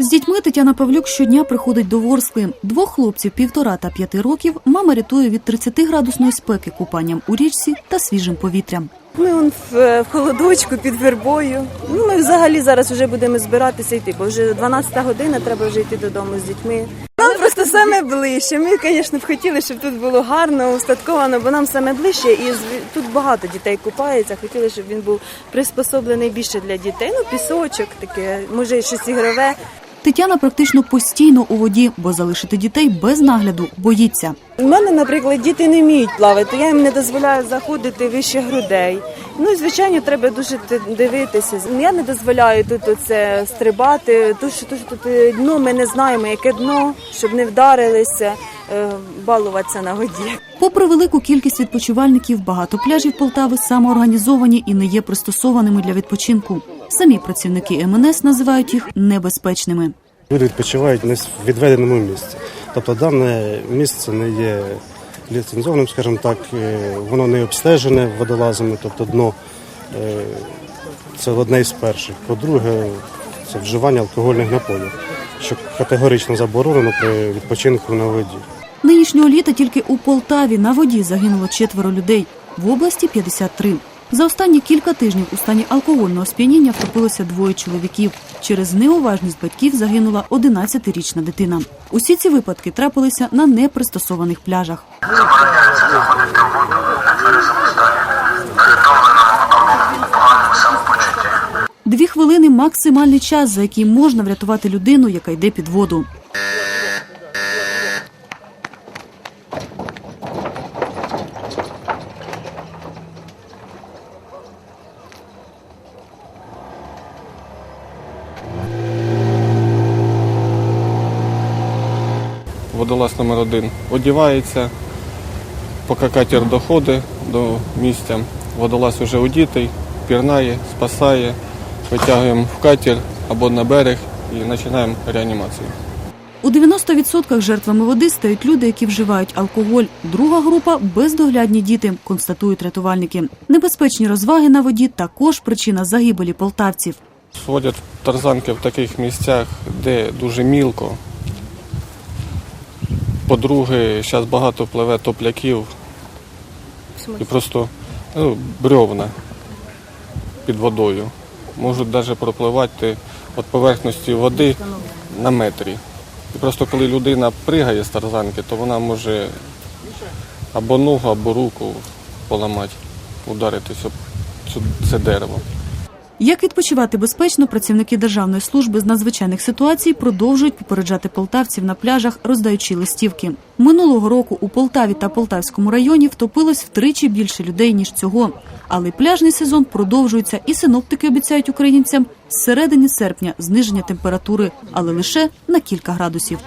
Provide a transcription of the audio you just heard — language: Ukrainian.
З дітьми Тетяна Павлюк щодня приходить до Ворскли. Двох хлопців півтора та п'яти років мама рятує від 30-градусної спеки купанням у річці та свіжим повітрям. Ми он в, холодочку під вербою. Ну, ми взагалі зараз вже будемо збиратися йти, бо вже 12 година, треба вже йти додому з дітьми. Нам просто саме ближче. Ми, звісно, б хотіли, щоб тут було гарно, устатковано, бо нам саме ближче, і тут багато дітей купається. Хотіли, щоб він був приспособлений більше для дітей. Ну, пісочок таке, може, щось ігрове. Тетяна практично постійно у воді, бо залишити дітей без нагляду боїться. У мене, наприклад, діти не вміють плавати, я їм не дозволяю заходити вище грудей. Ну і звичайно, треба дуже дивитися. Я не дозволяю тут оце стрибати, тому що, тут е, дно ми не знаємо, яке дно, щоб не вдарилися, е, балуватися на воді. Попри велику кількість відпочивальників, багато пляжів Полтави самоорганізовані і не є пристосованими для відпочинку. Самі працівники МНС називають їх небезпечними. Люди відпочивають не в відведеному місці. Тобто дане місце не є ліцензованим, скажімо так, е, воно не обстежене водолазами, тобто дно е, це одне із перших. По-друге, це вживання алкогольних напоїв, що категорично заборонено при відпочинку на воді. Нинішнього літа тільки у Полтаві на воді загинуло четверо людей, в області 53. За останні кілька тижнів у стані алкогольного сп'яніння втопилося двоє чоловіків. Через неуважність батьків загинула 11-річна дитина. Усі ці випадки трапилися на непристосованих пляжах. Дві хвилини максимальний час, за який можна врятувати людину, яка йде під воду. Водолаз номер один одівається, поки катер доходить до місця, водолаз вже одітий, пірнає, спасає, витягуємо в катер або на берег і починаємо реанімацію. У 90% жертвами води стають люди, які вживають алкоголь. Друга група бездоглядні діти, констатують рятувальники. Небезпечні розваги на воді також причина загибелі полтавців. Сводять тарзанки в таких місцях, де дуже мілко. По-друге, зараз багато пливе топляків і просто ну, брьовна під водою. Можуть навіть пропливати від поверхності води на метрі. І просто коли людина пригає з тарзанки, то вона може або ногу, або руку поламати, ударитися об це дерево. Як відпочивати безпечно, працівники Державної служби з надзвичайних ситуацій продовжують попереджати полтавців на пляжах, роздаючи листівки. Минулого року у Полтаві та Полтавському районі втопилось втричі більше людей ніж цього. Але пляжний сезон продовжується, і синоптики обіцяють українцям з середини серпня зниження температури, але лише на кілька градусів.